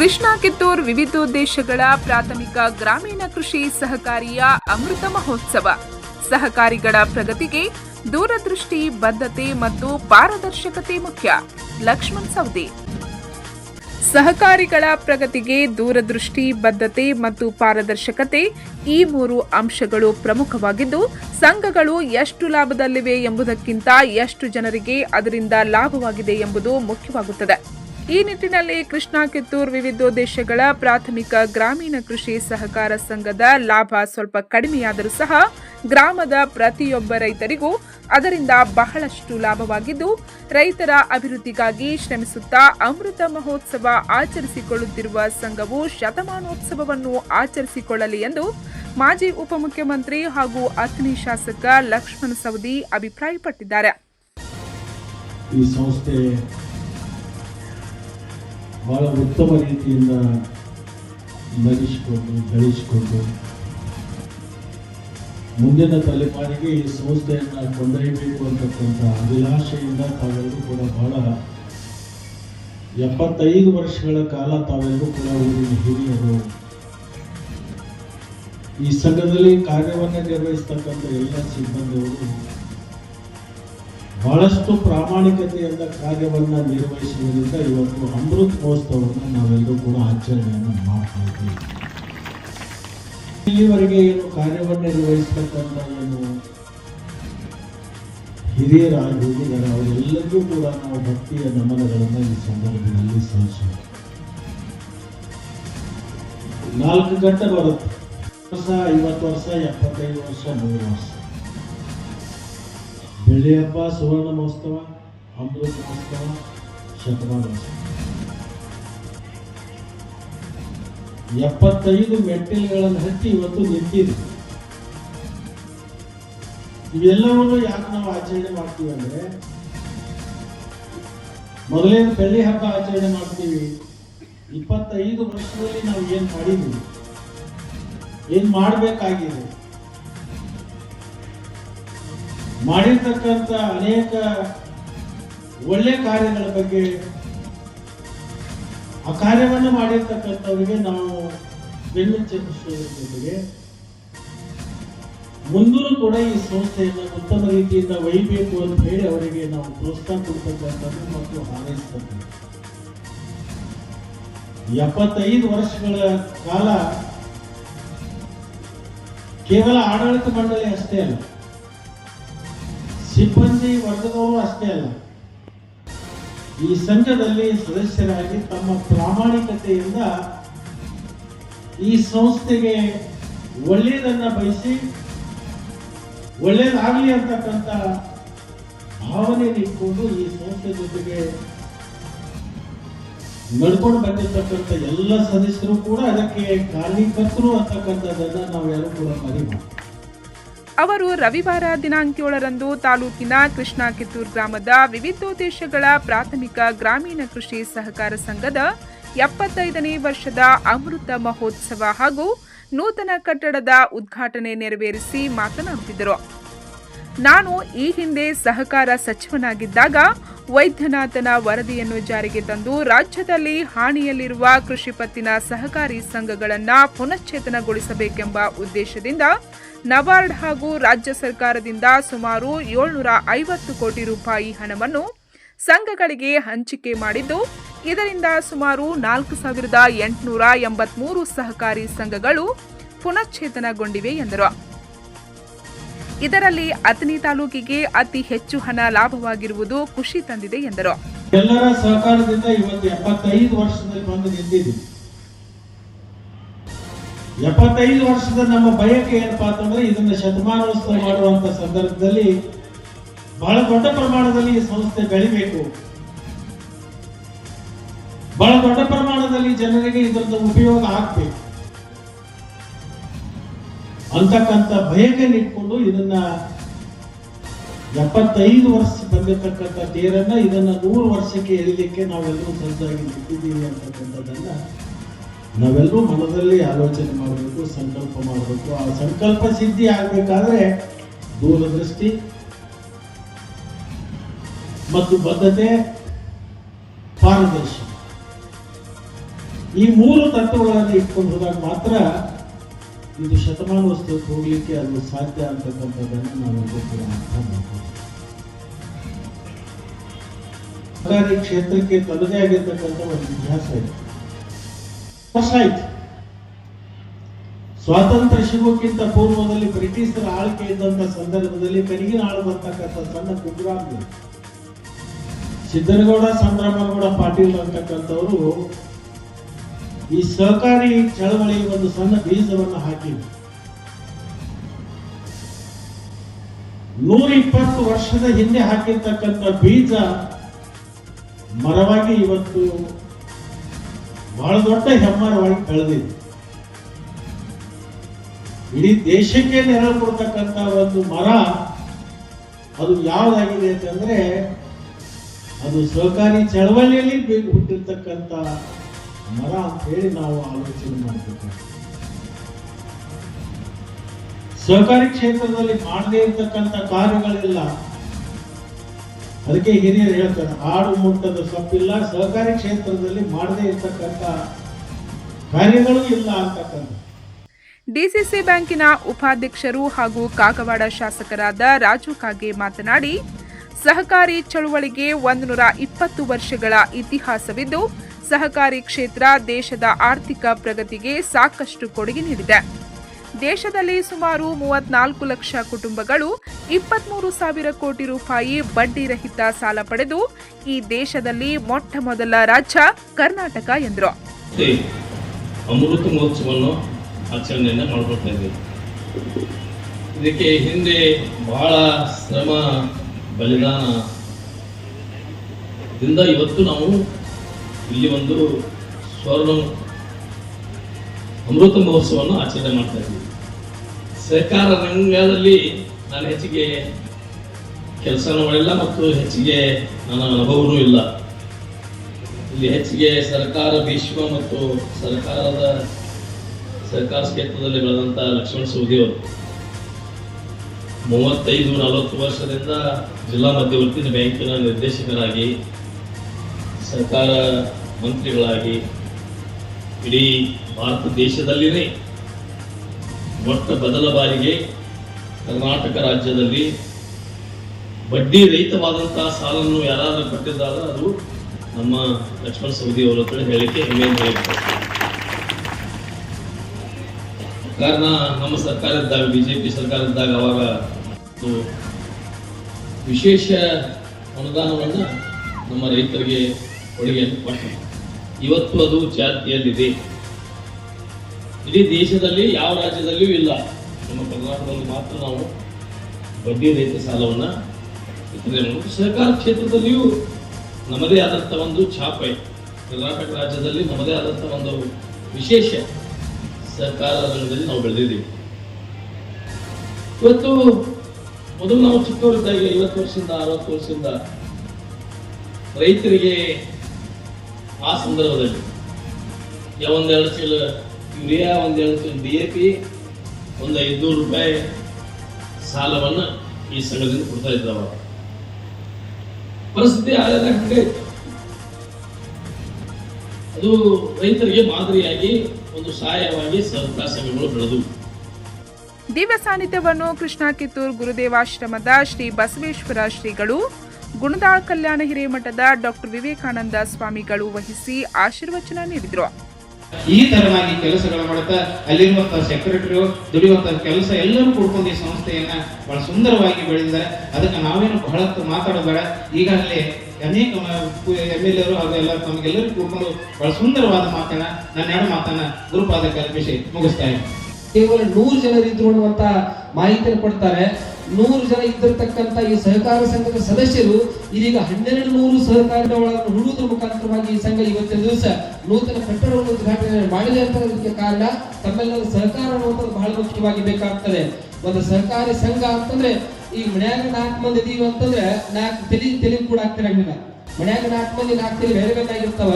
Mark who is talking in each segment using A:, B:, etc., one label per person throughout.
A: ಕೃಷ್ಣ ಕಿತ್ತೂರ್ ವಿವಿಧೋದ್ದೇಶಗಳ ಪ್ರಾಥಮಿಕ ಗ್ರಾಮೀಣ ಕೃಷಿ ಸಹಕಾರಿಯ ಅಮೃತ ಮಹೋತ್ಸವ. ಸಹಕಾರಿಗಳ ಪ್ರಗತಿಗೆ ದೂರದೃಷ್ಟಿ, ಬದ್ಧತೆ ಮತ್ತು ಪಾರದರ್ಶಕತೆ ಮುಖ್ಯ. ಲಕ್ಷ್ಮಣ್ ಸವದಿ. ಸಹಕಾರಿಗಳ ಪ್ರಗತಿಗೆ ದೂರದೃಷ್ಟಿ, ಬದ್ಧತೆ ಮತ್ತು ಪಾರದರ್ಶಕತೆ ಈ ಮೂರು ಅಂಶಗಳು ಪ್ರಮುಖವಾಗಿದ್ದು, ಸಂಘಗಳು ಎಷ್ಟು ಲಾಭದಲ್ಲಿವೆ ಎಂಬುದಕ್ಕಿಂತ ಎಷ್ಟು ಜನರಿಗೆ ಅದರಿಂದ ಲಾಭವಾಗಿದೆ ಎಂಬುದು ಮುಖ್ಯವಾಗುತ್ತದೆ. ಈ ನಿಟ್ಟಿನಲ್ಲಿ ಕೃಷ್ಣಾ ಕಿತ್ತೂರ್ ವಿವಿಧೋದ್ದೇಶಗಳ ಪ್ರಾಥಮಿಕ ಗ್ರಾಮೀಣ ಕೃಷಿ ಸಹಕಾರ ಸಂಘದ ಲಾಭ ಸ್ವಲ್ಪ ಕಡಿಮೆಯಾದರೂ ಸಹ ಗ್ರಾಮದ ಪ್ರತಿಯೊಬ್ಬ ರೈತರಿಗೂ ಅದರಿಂದ ಬಹಳಷ್ಟು ಲಾಭವಾಗಿದ್ದು, ರೈತರ ಅಭಿವೃದ್ಧಿಗಾಗಿ ಶ್ರಮಿಸುತ್ತಾ ಅಮೃತ ಮಹೋತ್ಸವ ಆಚರಿಸಿಕೊಳ್ಳುತ್ತಿರುವ ಸಂಘವು ಶತಮಾನೋತ್ಸವವನ್ನು ಆಚರಿಸಿಕೊಳ್ಳಲಿ ಎಂದು ಮಾಜಿ ಉಪಮುಖ್ಯಮಂತ್ರಿ ಹಾಗೂ ಅಥಣಿ ಶಾಸಕ ಲಕ್ಷ್ಮಣ ಸವದಿ ಅಭಿಪ್ರಾಯಪಟ್ಟಿದ್ದಾರೆ.
B: ಬಹಳ ಉತ್ತಮ ರೀತಿಯಿಂದ ನಡೆಸಿಕೊಂಡು, ಬೆಳೆಸಿಕೊಂಡು ಮುಂದಿನ ತಲೆಮಾರಿಗೆ ಈ ಸಂಸ್ಥೆಯನ್ನು ಕೊಂಡೊಯ್ಯಬೇಕು ಅಂತಕ್ಕಂಥ ಅಭಿಲಾಷೆಯಿಂದ ತಾವೆಲ್ಲರೂ ಕೂಡ ಬಹಳ ಎಪ್ಪತ್ತೈದು ವರ್ಷಗಳ ಕಾಲ ತಾವೆಲ್ಲರೂ ಕೂಡ ಊರಿನ ಹಿರಿಯರು. ಈ ಸಂಘದಲ್ಲಿ ಕಾರ್ಯವನ್ನು ನಿರ್ವಹಿಸ್ತಕ್ಕಂಥ ಎಲ್ಲ ಸಿಬ್ಬಂದಿಗಳು ಬಹಳಷ್ಟು ಪ್ರಾಮಾಣಿಕತೆಯಿಂದ ಕಾರ್ಯವನ್ನ ನಿರ್ವಹಿಸುವುದರಿಂದ ಇವತ್ತು ಅಮೃತ್ ಮಹೋತ್ಸವವನ್ನು ನಾವೆಲ್ಲರೂ ಕೂಡ ಆಚರಣೆಯನ್ನು ಮಾಡ್ತಾ ಇದ್ದೀವಿ. ಇಲ್ಲಿವರೆಗೆ ಏನು ಕಾರ್ಯವನ್ನು ನಿರ್ವಹಿಸ್ತಕ್ಕಂಥ ಏನು ಹಿರಿಯರಾಗಿ ಹೋಗಿದ್ದಾರೆ ಅವರೆಲ್ಲರಿಗೂ ಕೂಡ ನಾವು ಭಕ್ತಿಯ ನಮನಗಳನ್ನು ಈ ಸಂದರ್ಭದಲ್ಲಿ ಸಲ್ಲಿಸೋಣ. ನಾಲ್ಕು ಗಂಟೆ ಬರುತ್ತೆ. ವರ್ಷ, ಐವತ್ತು ವರ್ಷ, ಎಪ್ಪತ್ತೈದು ವರ್ಷ, ನೂರು ವರ್ಷ. ಬೆಳ್ಳಿ ಹಬ್ಬ ಸುವರ್ಣ ಮಹೋತ್ಸವ ಅಮೃತ ಮಹೋತ್ಸವ, ಶತಮಾನೋತ್ಸವ. ಎಪ್ಪತ್ತೈದು ಮೆಟ್ಟಿಲುಗಳನ್ನು ಹತ್ತಿ ಇವತ್ತು ನಿಂತಿದೆ. ಇವೆಲ್ಲವನ್ನು ಯಾಕೆ ನಾವು ಆಚರಣೆ ಮಾಡ್ತೀವಿ ಅಂದ್ರೆ, ಮೊದಲೇ ಬೆಳ್ಳಿ ಹಬ್ಬ ಆಚರಣೆ ಮಾಡ್ತೀವಿ. ಇಪ್ಪತ್ತೈದು ವರ್ಷದಲ್ಲಿ ನಾವು ಏನ್ ಮಾಡಿದ್ವಿ? ಏನ್ ಮಾಡಬೇಕಾಗಿದೆ? ಮಾಡಿರ್ತಕ್ಕಂಥ ಅನೇಕ ಒಳ್ಳೆ ಕಾರ್ಯಗಳ ಬಗ್ಗೆ ಆ ಕಾರ್ಯವನ್ನು ಮಾಡಿರ್ತಕ್ಕಂಥವರಿಗೆ ನಾವು ಬೆನ್ನು ಚಲಿಸುವುದರ ಜೊತೆಗೆ ಮುಂದೂ ಕೂಡ ಈ ಸಂಸ್ಥೆಯನ್ನು ಉತ್ತಮ ರೀತಿಯಿಂದ ಒಯ್ಯಬೇಕು ಅಂತ ಹೇಳಿ ಅವರಿಗೆ ನಾವು ಪ್ರೋತ್ಸಾಹ ಕೊಡ್ತಕ್ಕಂಥದ್ದು ಮತ್ತು ಹಾರೈಸ್ತಕ್ಕಂಥ ಎಪ್ಪತ್ತೈದು ವರ್ಷಗಳ ಕಾಲ ಕೇವಲ ಆಡಳಿತ ಮಂಡಳಿ ಅಷ್ಟೇ ಅಲ್ಲ ಸಿಬ್ಬಂದಿ ವರ್ಗದವರು ಅಷ್ಟೇ ಅಲ್ಲ. ಈ ಸಂಘದಲ್ಲಿ ಸದಸ್ಯರಾಗಿ ತಮ್ಮ ಪ್ರಾಮಾಣಿಕತೆಯಿಂದ ಈ ಸಂಸ್ಥೆಗೆ ಒಳ್ಳೆಯದನ್ನ ಬಯಸಿ, ಒಳ್ಳೇದಾಗಲಿ ಅಂತಕ್ಕಂಥ ಭಾವನೆ ಇಟ್ಕೊಂಡು ಈ ಸಂಸ್ಥೆ ಜೊತೆಗೆ ನಡ್ಕೊಂಡು ಬಂದಿರ್ತಕ್ಕಂಥ ಎಲ್ಲ ಸದಸ್ಯರು ಕೂಡ ಅದಕ್ಕೆ ಕಾರಣೀಕರ್ತರು ಅಂತಕ್ಕಂಥದ್ದನ್ನ ಯಾರು ಕೂಡ ಮರಿಬಾರ್ದು.
A: ಅವರು ರವಿವಾರ ದಿನಾಂಕ ಏಳರಂದು ತಾಲೂಕಿನ ಕೃಷ್ಣಾ ಕಿತ್ತೂರ್ ಗ್ರಾಮದ ವಿವಿಧೋದ್ದೇಶಗಳ ಪ್ರಾಥಮಿಕ ಗ್ರಾಮೀಣ ಕೃಷಿ ಸಹಕಾರ ಸಂಘದ ಎಪ್ಪತ್ತೈದನೇ ವರ್ಷದ ಅಮೃತ ಮಹೋತ್ಸವ ಹಾಗೂ ನೂತನ ಕಟ್ಟಡದ ಉದ್ಘಾಟನೆ ನೆರವೇರಿಸಿ ಮಾತನಾಡುತ್ತಿದ್ದರು. ನಾನು ಈ ಹಿಂದೆ ಸಹಕಾರ ಸಚಿವನಾಗಿದ್ದಾಗ ವೈದ್ಯನಾಥನ ವರದಿಯನ್ನು ಜಾರಿಗೆ ತಂದು ರಾಜ್ಯದಲ್ಲಿ ಹಾನಿಯಲ್ಲಿರುವ ಕೃಷಿ ಪತ್ತಿನ ಸಹಕಾರಿ ಸಂಘಗಳನ್ನು ಪುನಶ್ಚೇತನಗೊಳಿಸಬೇಕೆಂಬ ಉದ್ದೇಶದಿಂದ ನಬಾರ್ಡ್ ಹಾಗೂ ರಾಜ್ಯ ಸರ್ಕಾರದಿಂದ ಸುಮಾರು ಏಳ್ನೂರ ಐವತ್ತು ಕೋಟಿ ರೂಪಾಯಿ ಹಣವನ್ನು ಸಂಘಗಳಿಗೆ ಹಂಚಿಕೆ ಮಾಡಿದ್ದು, ಇದರಿಂದ ಸುಮಾರು ನಾಲ್ಕು ಸಾವಿರದ ಎಂಟುನೂರ ಎಂಬತ್ಮೂರು ಸಹಕಾರಿ ಸಂಘಗಳು ಪುನಶ್ಚೇತನಗೊಂಡಿವೆ ಎಂದರು. ಇದರಲ್ಲಿ ಅಥಣಿ ತಾಲೂಕಿಗೆ ಅತಿ ಹೆಚ್ಚು ಹಣ ಲಾಭವಾಗಿರುವುದು ಖುಷಿ ತಂದಿದೆ ಎಂದರು.
B: ಎಲ್ಲರ ಸಹಕಾರದಿಂದ ಇವತ್ತು ಎಪ್ಪತ್ತೈದು ವರ್ಷದಲ್ಲಿ ಬಂದು ನಿಂತಿದ್ದೀವಿ. ಎಪ್ಪತ್ತೈದು ವರ್ಷದ ನಮ್ಮ ಬಯಕೆ ಏನಪ್ಪಾ ಅಂತಂದ್ರೆ ಇದನ್ನ ಶತಮಾನೋತ್ಸವ ಮಾಡುವಂತ ಸಂದರ್ಭದಲ್ಲಿ ಬಹಳ ದೊಡ್ಡ ಪ್ರಮಾಣದಲ್ಲಿ ಈ ಸಂಸ್ಥೆ ಬೆಳಿಬೇಕು. ಬಹಳ ದೊಡ್ಡ ಪ್ರಮಾಣದಲ್ಲಿ ಜನರಿಗೆ ಇದರದ ಉಪಯೋಗ ಆಗ್ಬೇಕು. ಅಂತಕ್ಕಂಥ ಬಯಕೆ ಇಟ್ಕೊಂಡು ಇದನ್ನ ಎಪ್ಪತ್ತೈದು ವರ್ಷ ಬಂದಿರತಕ್ಕಂಥ ತೇರನ್ನ ಇದನ್ನ ನೂರು ವರ್ಷಕ್ಕೆ ಎಳಿಲಿಕ್ಕೆ ನಾವೆಲ್ಲರೂ ಸಜ್ಜಾಗಿ ನಿಂತಿದ್ದೀವಿ ಅಂತಕ್ಕಂಥದ್ದನ್ನ ನಾವೆಲ್ಲರೂ ಮನದಲ್ಲಿ ಆಲೋಚನೆ ಮಾಡಬೇಕು, ಸಂಕಲ್ಪ ಮಾಡಬೇಕು. ಆ ಸಂಕಲ್ಪ ಸಿದ್ಧಿ ಆಗಬೇಕಾದ್ರೆ ದೂರದೃಷ್ಟಿ ಮತ್ತು ಬದ್ಧತೆ, ಪಾರದರ್ಶಿ. ಈ ಮೂರು ತತ್ವಗಳನ್ನು ಇಟ್ಕೊಂಡು ಹೋದಾಗ ಮಾತ್ರ ಇದು ಶತಮಾನ ವಸ್ತು ಹೋಗ್ಲಿಕ್ಕೆ ಅದು ಸಾಧ್ಯ ಅಂತಕ್ಕಂಥದ್ದನ್ನು ನಾವು ಕೂಡ ಅರ್ಥ ಮಾಡ್ತೀವಿ ಸರ್ಕಾರಿ ಕ್ಷೇತ್ರಕ್ಕೆ ತನ್ನದೇ ಆಗಿರ್ತಕ್ಕಂಥ ಒಂದು ಇತಿಹಾಸ ಇದೆ. ವರ್ಷ ಆಯ್ತು ಸ್ವಾತಂತ್ರ್ಯ ಶಿವಕ್ಕಿಂತ ಪೂರ್ವದಲ್ಲಿ ಬ್ರಿಟಿಷರ ಆಳ್ಕೆ ಇದ್ದಂತ ಸಂದರ್ಭದಲ್ಲಿ ಕರಿಗಿನ ಆಳು ಬರ್ತಕ್ಕಂಥ ಸಣ್ಣ ಕುಗ್ರಾಮ ಸಿದ್ದನಗೌಡ, ಸಂಭ್ರಮಗೌಡ ಪಾಟೀಲ್ ಅಂತಕ್ಕಂಥವರು ಈ ಸಹಕಾರಿ ಚಳವಳಿ ಒಂದು ಸಣ್ಣ ಬೀಜವನ್ನು ಹಾಕಿದ್ರು. ನೂರ ಇಪ್ಪತ್ತು ವರ್ಷದ ಹಿಂದೆ ಹಾಕಿರ್ತಕ್ಕಂಥ ಬೀಜ ಮರವಾಗಿ ಇವತ್ತು ಬಹಳ ದೊಡ್ಡ ಹೆಮ್ಮರವಾಗಿ ಬೆಳೆದಿದೆ ಇಡೀ ದೇಶಕ್ಕೆ ನೆರಳು ಕೊಡ್ತಕ್ಕಂಥ ಒಂದು ಮರ ಅದು ಯಾವ್ದಾಗಿದೆ ಅಂತಂದ್ರೆ, ಅದು ಸಹಕಾರಿ ಚಳವಳಿಯಲ್ಲಿ ಬೇಗ ಹುಟ್ಟಿರ್ತಕ್ಕಂಥ ಮರ ಅಂತ ಹೇಳಿ ನಾವು ಆಲೋಚನೆ ಮಾಡಬೇಕಾಗ್ತದೆ. ಸಹಕಾರಿ ಕ್ಷೇತ್ರದಲ್ಲಿ ಮಾಡದೇ ಇರ್ತಕ್ಕಂಥ ಕಾರ್ಯಗಳಿಲ್ಲ. ಅದಕ್ಕೆ ಹಿರಿಯರು ಹೇಳ್ತಾರೆ, ಆಡು ಮುಟ್ಟದ ಸೊಪ್ಪಿಲ್ಲ, ಸಹಕಾರಿ ಕ್ಷೇತ್ರದಲ್ಲಿ ಮಾಡದೇ ಇರ್ತಕ್ಕಂಥ ಕಾರ್ಯಗಳು ಇಲ್ಲ ಅಂತಕ್ಕಂಥ
A: ಡಿಸಿಸಿ ಬ್ಯಾಂಕಿನ ಉಪಾಧ್ಯಕ್ಷರು ಹಾಗೂ ಕಾಗವಾಡ ಶಾಸಕರಾದ ರಾಜು ಕಾಗೆ ಮಾತನಾಡಿ, ಸಹಕಾರಿ ಚಳುವಳಿಗೆ ಒಂದು ನೂರ ಇಪ್ಪತ್ತು ವರ್ಷಗಳ ಇತಿಹಾಸವಿದ್ದು, ಸಹಕಾರಿ ಕ್ಷೇತ್ರ ದೇಶದ ಆರ್ಥಿಕ ಪ್ರಗತಿಗೆ ಸಾಕಷ್ಟು ಕೊಡುಗೆ ನೀಡಿದೆ. ದೇಶದಲ್ಲಿ ಸುಮಾರು ಮೂವತ್ನಾಲ್ಕು ಲಕ್ಷ ಕುಟುಂಬಗಳು ಇಪ್ಪತ್ಮೂರು ಸಾವಿರ ಕೋಟಿ ರೂಪಾಯಿ ಬಡ್ಡಿ ರಹಿತ ಸಾಲ ಪಡೆದು ಈ ದೇಶದಲ್ಲಿ ಮೊಟ್ಟ ಮೊದಲ ರಾಜ್ಯ ಕರ್ನಾಟಕ ಎಂದರು.
C: ಅಮೃತ ಮಹೋತ್ಸವವನ್ನು ಆಚರಣೆಯನ್ನು ಮಾಡಿಕೊಳ್ತಾ ಇದ್ದೀವಿ. ಇದಕ್ಕೆ ಹಿಂದೆ ಬಹಳ ಶ್ರಮ, ಬಲಿದಾನ. ದಿಂದ ಇವತ್ತು ನಾವು ಇಲ್ಲಿ ಒಂದು ಸ್ವರ್ಣ ಅಮೃತ ಮಹೋತ್ಸವವನ್ನು ಆಚರಣೆ ಮಾಡ್ತಾ ಇದ್ದೀವಿ. ಸರ್ಕಾರ ರಂಗದಲ್ಲಿ ನಾನು ಹೆಚ್ಚಿಗೆ ಕೆಲಸ ಮಾಡಿಲ್ಲ ಮತ್ತು ಹೆಚ್ಚಿಗೆ ನನ್ನ ಅನುಭವನೂ ಇಲ್ಲ. ಇಲ್ಲಿ ಹೆಚ್ಚಿಗೆ ಸರ್ಕಾರ ಭೀಷ್ಮ ಮತ್ತು ಸರ್ಕಾರದ ಸರ್ಕಾರ ಕ್ಷೇತ್ರದಲ್ಲಿ ಬೆಳೆದಂಥ ಲಕ್ಷ್ಮಣ ಸವದಿಯವರು ಮೂವತ್ತೈದು, ನಲವತ್ತು ವರ್ಷದಿಂದ ಜಿಲ್ಲಾ ಮಧ್ಯವರ್ತಿ ಬ್ಯಾಂಕಿನ ನಿರ್ದೇಶಕರಾಗಿ, ಸರ್ಕಾರ ಮಂತ್ರಿಗಳಾಗಿ ಇಡೀ ಭಾರತ ದೇಶದಲ್ಲಿನೇ ಮೊಟ್ಟ ಮೊದಲ ಬಾರಿಗೆ ಕರ್ನಾಟಕ ರಾಜ್ಯದಲ್ಲಿ ಬಡ್ಡಿ ರಹಿತವಾದಂತಹ ಸಾಲನ್ನು ಯಾರಾದರೂ ಕೊಟ್ಟಿದ್ದಾರೆ ಅದು ನಮ್ಮ ಲಕ್ಷ್ಮಣ ಸವದಿ ಅವರ ಹತ್ರ ಹೇಳಿಕೆ ಹೆಮ್ಮೆಯಿಂದ ಕಾರಣ, ನಮ್ಮ ಸರ್ಕಾರ ಇದ್ದಾಗ ಬಿಜೆಪಿ ಸರ್ಕಾರ ಇದ್ದಾಗ ಅವಾಗ ವಿಶೇಷ ಅನುದಾನವನ್ನು ನಮ್ಮ ರೈತರಿಗೆ ಕೊಡುಗೆಯನ್ನು ಕೊಟ್ಟಿದೆ ಇವತ್ತು ಅದು ಚಾಲ್ತಿಯಲ್ಲಿದೆ ಇಡೀ ದೇಶದಲ್ಲಿ ಯಾವ ರಾಜ್ಯದಲ್ಲಿಯೂ ಇಲ್ಲ. ನಮ್ಮ ಕರ್ನಾಟಕದಲ್ಲಿ ಮಾತ್ರ ನಾವು ಬಡ್ಡಿ ರಹಿತ ಸಾಲವನ್ನು ವಿತರಣೆ ಮಾಡಬೇಕು ಸಹಕಾರ ಕ್ಷೇತ್ರದಲ್ಲಿಯೂ ನಮ್ಮದೇ ಆದಂಥ ಒಂದು ಛಾಪೆ. ಕರ್ನಾಟಕ ರಾಜ್ಯದಲ್ಲಿ ನಮ್ಮದೇ ಆದಂಥ ಒಂದು ವಿಶೇಷ ಸಹಕಾರ ರಂಗದಲ್ಲಿ ನಾವು ಬೆಳೆದಿದ್ದೀವಿ. ಇವತ್ತು ಮೊದಲು ನಾವು ಚಿಕ್ಕವರಿದ್ದಾಗ ಐವತ್ತು ವರ್ಷದಿಂದ, ಅರವತ್ತು ವರ್ಷದಿಂದ ರೈತರಿಗೆ ಆ ಸಂದರ್ಭದಲ್ಲಿ ಒಂದೆರಡು ಚೀಲ ಯೂರಿಯಾ, ಒಂದೆರಡು ಚೀಲ ಡಿ ಎ ಪಿ ಒಂದು ಐದುನೂರು ರೂಪಾಯಿ ಸಾಲವನ್ನು ಈ ಸಂಘದಿಂದ ಕೊಡ್ತಾ ಇದ್ದವ ಪರಿಸ್ಥಿತಿ ಹಂಗೆ ಅದು ರೈತರಿಗೆ ಮಾದರಿಯಾಗಿ ಒಂದು ಸಹಾಯವಾಗಿ ಸಹಕಾರ ಸಂಘಗಳು ಬೆಳೆದವು
A: ದಿವ್ಯ ಸಾನ್ನಿಧ್ಯವನ್ನು ಕೃಷ್ಣ ಕಿತ್ತೂರು ಗುರುದೇವಾಶ್ರಮದ ಶ್ರೀ ಬಸವೇಶ್ವರ ಶ್ರೀಗಳು, ಗುಣದಾಳ್ ಕಲ್ಯಾಣ ಹಿರೇಮಠದ ಡಾಕ್ಟರ್ ವಿವೇಕಾನಂದ ಸ್ವಾಮಿಗಳು ವಹಿಸಿ ಆಶೀರ್ವಚನ ನೀಡಿದರು.
D: ಈ ತರನಾಗಿ ಕೆಲಸಗಳು ಮಾಡುತ್ತಾ ಅಲ್ಲಿರುವಂತಹ ಸೆಕ್ರೆಟರಿಯು ದುಡಿಯುವಂತಹ ಕೆಲಸ ಎಲ್ಲರೂ ಕೂಡ್ಕೊಂಡು ಈ ಸಂಸ್ಥೆಯನ್ನ ಬಹಳ ಸುಂದರವಾಗಿ ಬೆಳೆದಿದ್ದಾರೆ. ಅದಕ್ಕೆ ನಾವೇನು ಬಹಳ ಮಾತಾಡಬೇಡ. ಈಗಾಗಲೇ ಅನೇಕ ಎಂ ಎಲ್ ಎರು ಹಾಗೂ ಎಲ್ಲ ತಮಗೆಲ್ಲರೂ ಕೂಡ್ಕೊಂಡು ಬಹಳ ಸುಂದರವಾದ ಮಾತನ್ನ ನನ್ನ ಎರಡು ಮಾತನ್ನ ಗುರುಪಾದ ಕಲ್ಪಿಸಿ ಮುಗಿಸ್ತಾ ಇದ್ದೀನಿ.
E: ಕೇವಲ ನೂರು ಜನರಿದ್ರು ಅನ್ನುವಂತ ಮಾಹಿತಿಯನ್ನು ಕೊಡ್ತಾರೆ. ನೂರು ಜನ ಇದ್ದಿರತಕ್ಕಂಥ ಈ ಸಹಕಾರ ಸಂಘದ ಸದಸ್ಯರು ಇದೀಗ ಹನ್ನೆರಡು ನೂರು ಸಹಕಾರಗಳನ್ನು ಹುಡುವುದ್ರ ಮುಖಾಂತರವಾಗಿ ಈ ಸಂಘ ಇವತ್ತಿನ ದಿವಸ ನೂತನ ಕಟ್ಟಡವನ್ನು ಉದ್ಘಾಟನೆ ಮಾಡಿದೆ ಅಂತ ಕಾರಣ ತಮ್ಮೆಲ್ಲರ ಸಹಕಾರ ಅನ್ನುವಂಥದ್ದು ಬಹಳ ಮುಖ್ಯವಾಗಿ ಬೇಕಾಗ್ತದೆ. ಒಂದು ಸಹಕಾರಿ ಸಂಘ ಅಂತಂದ್ರೆ ಈ ಮನ್ಯಾಗ ನಾಲ್ಕು ಮಂದಿ ಇದೀವಿ ಅಂತಂದ್ರೆ ನಾಲ್ಕು ತಲೆ ತಲೆ ಕೂಡ ಆಗ್ತಿರಂಗಿಲ್ಲ ಮನ್ಯಾಗ ನಾಲ್ಕು ಮಂದಿ, ನಾಲ್ಕು ತಲೆ ಬೇರೆ ಬೇಕಾಗಿರ್ತಾವ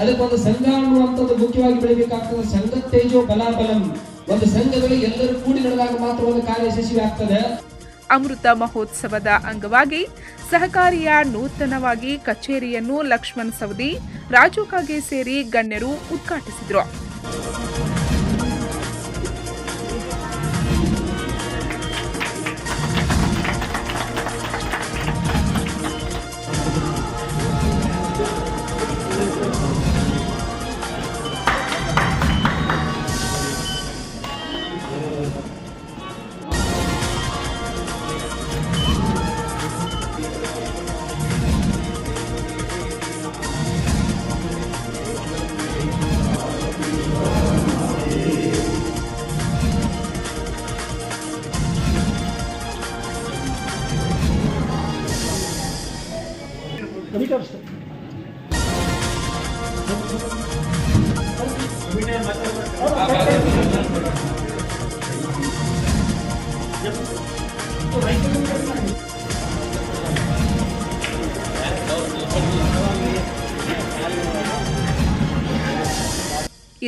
E: ಅದಕ್ಕೆ ಒಂದು ಸಂಘ ಅನ್ನುವಂಥದ್ದು ಮುಖ್ಯವಾಗಿ ಬೆಳಿಬೇಕಾಗ್ತದೆ. ಸಂಘ ತೇಜೋ ಬಲಾಬಲಂ. ಒಂದು ಸಂಘದಲ್ಲಿ ಎಲ್ಲರೂ ಕೂಡಿ ನಡೆದಾಗ ಮಾತ್ರ ಒಂದು ಕಾರ್ಯ ಯಶಸ್ವಿ ಆಗ್ತದೆ
A: ಅಮೃತ ಮಹೋತ್ಸವದ ಅಂಗವಾಗಿ ಸಹಕಾರಿಯ ನೂತನವಾಗಿ ಕಚೇರಿಯನ್ನು ಲಕ್ಷ್ಮಣ್ ಸವದಿ, ರಾಜು ಕಾಗೆ ಸೇರಿ ಗಣ್ಯರು ಉದ್ಘಾಟಿಸಿದರು.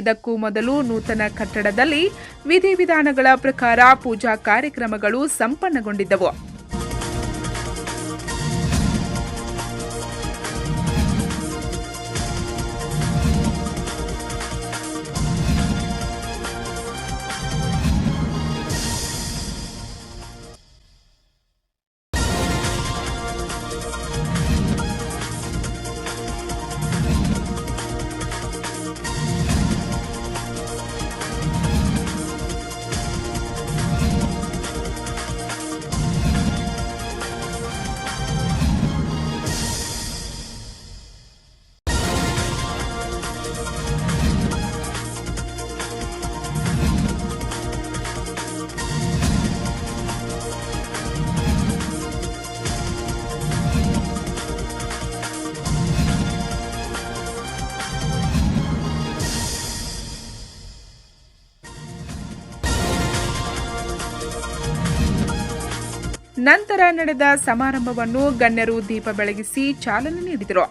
A: ಇದಕ್ಕೂ ಮೊದಲು ನೂತನ ಕಟ್ಟಡದಲ್ಲಿ ವಿಧಿವಿಧಾನಗಳ ಪ್ರಕಾರ ಪೂಜಾ ಕಾರ್ಯಕ್ರಮಗಳು ಸಂಪನ್ನಗೊಂಡಿದ್ದವು. ನಂತರ ನಡೆದ ಸಮಾರಂಭವನ್ನು ಗಣ್ಯರು ದೀಪ ಬೆಳಗಿಸಿ ಚಾಲನೆ ನೀಡಿದರು.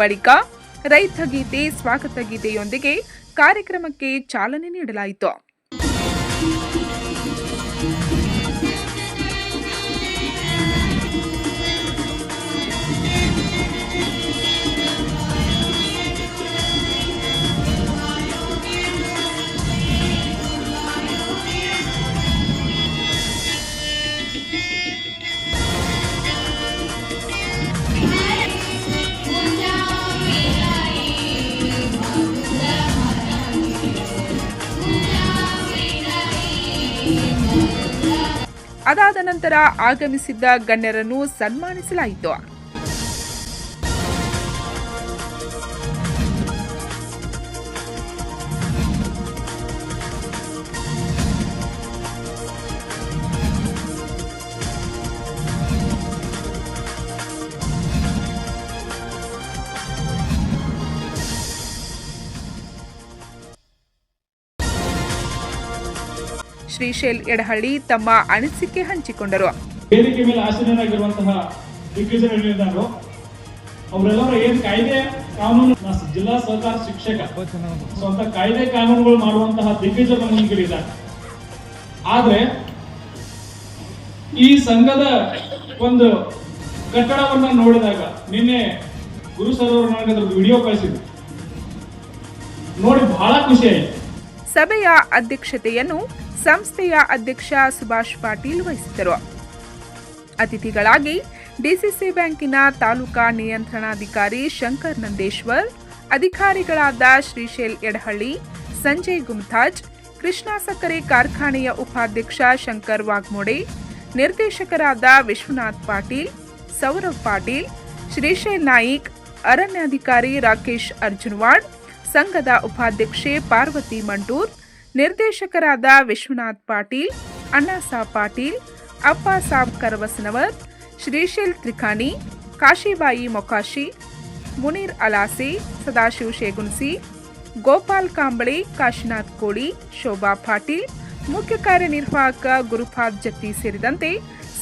A: ಬಳಿಕ ರೈತ ಗೀತೆ ಸ್ವಾಗತ ಗೀತೆಯೊಂದಿಗೆ ಕಾರ್ಯಕ್ರಮಕ್ಕೆ ಚಾಲನೆ ನೀಡಲಾಯಿತು. ಅದಾದ ನಂತರ ಆಗಮಿಸಿದ್ದ ಗಣ್ಯರನ್ನು ಸನ್ಮಾನಿಸಲಾಯಿತು. ಶ್ರೀಶೈಲ್ ಯಡಹಳ್ಳಿ ತಮ್ಮ ಅನಿಸಿಕೆ ಹಂಚಿಕೊಂಡರು.
F: ವೇದಿಕೆ ಮೇಲೆ ಆಸೀನರಾಗಿರುವಂತಹ ದಿಗ್ಗಜರ ನಿರ್ಧಾರರು ಅವರೆಲ್ಲರೂ ಏನ್ ಕಾಯ್ದೆ ಕಾನೂನು ಜಿಲ್ಲಾ ಸಹಕಾರ ಶಿಕ್ಷಕ ಸ್ವಂತ ಕಾಯ್ದೆ ಕಾನೂನುಗಳು ಮಾಡುವಂತಹ ದಿಗ್ಗಜ ಮುಂದಿದ್ದಾರೆ ಆದ್ರೆ ಈ ಸಂಘದ ಒಂದು ಕಟ್ಟಡವನ್ನ ನೋಡಿದಾಗ ನಿನ್ನೆ ಗುರು ಸರ್ ನನಗೆ ಅದ್ರ ವಿಡಿಯೋ ಕಳಿಸಿದ್ರು. ನೋಡಿ ಬಹಳ ಖುಷಿ ಆಯ್ತು.
A: ಸಭೆಯ ಅಧ್ಯಕ್ಷತೆಯನ್ನು ಸಂಸ್ಥೆಯ ಅಧ್ಯಕ್ಷ ಸುಭಾಷ್ ಪಾಟೀಲ್ ವಹಿಸಿದ್ದರು. ಅತಿಥಿಗಳಾಗಿ ಡಿಸಿಸಿ ಬ್ಯಾಂಕಿನ ತಾಲೂಕಾ ನಿಯಂತ್ರಣಾಧಿಕಾರಿ ಶಂಕರ್ ನಂದೇಶ್ವರ್, ಅಧಿಕಾರಿಗಳಾದ ಶ್ರೀಶೈಲ್ ಯಡಹಳ್ಳಿ ಸಂಜಯ್ ಗುಮ್ತಾಜ್, ಕೃಷ್ಣ ಸಕ್ಕರೆ ಕಾರ್ಖಾನೆಯ ಉಪಾಧ್ಯಕ್ಷ ಶಂಕರ್ ವಾಗ್ಮೋಡೆ, ನಿರ್ದೇಶಕರಾದ ವಿಶ್ವನಾಥ್ ಪಾಟೀಲ್, ಸೌರವ್ ಪಾಟೀಲ್, ಶ್ರೀಶೈಲ್ ನಾಯಿಕ್, ಅರಣ್ಯಾಧಿಕಾರಿ ರಾಕೇಶ್ ಅರ್ಜುನ್ವಾಡ್, ಸಂಘದ ಉಪಾಧ್ಯಕ್ಷೆ ಪಾರ್ವತಿ ಮಂಟೂರ್ ನಿರ್ದೇಶಕರಾದ ವಿಶ್ವನಾಥ್ ಪಾಟೀಲ್ ಅಣ್ಣಾಸಾ ಪಾಟೀಲ್, ಅಪ್ಪ ಸಾಬ್ ಕರವಸನವರ್ ಶ್ರೀಶೈಲ್ ತ್ರಿಖಾನಿ ಕಾಶಿಬಾಯಿ ಮೊಕಾಶಿ, ಮುನೀರ್ ಅಲಾಸಿ, ಸದಾಶಿವ್ ಶೇಗುನ್ಸಿ, ಗೋಪಾಲ್ ಕಾಂಬಳಿ, ಕಾಶಿನಾಥ್ ಕೋಳಿ, ಶೋಭಾ ಪಾಟೀಲ್, ಮುಖ್ಯ ಕಾರ್ಯನಿರ್ವಾಹಕ ಗುರುಪಾದ್ ಜತ್ತಿ ಸೇರಿದಂತೆ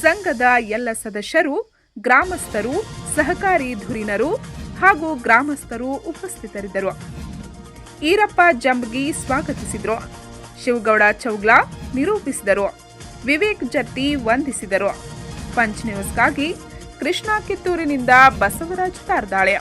A: ಸಂಘದ ಎಲ್ಲ ಸದಸ್ಯರು, ಗ್ರಾಮಸ್ಥರು, ಸಹಕಾರಿ ಧುರೀಣರು ಹಾಗೂ ಗ್ರಾಮಸ್ಥರು ಉಪಸ್ಥಿತರಿದ್ದರು. ಈರಪ್ಪ ಜಂಬಗಿ ಸ್ವಾಗತಿಸಿದರು. ಶಿವಗೌಡ ಚೌಗ್ಲಾ ನಿರೂಪಿಸಿದರು. ವಿವೇಕ್ ಜತ್ತಿ ವಂದಿಸಿದರು. ಪಂಚ್ ನ್ಯೂಸ್ಗಾಗಿ ಕೃಷ್ಣ ಕಿತ್ತೂರಿನಿಂದ ಬಸವರಾಜ್ ತಾರ್ದಾಳೆ.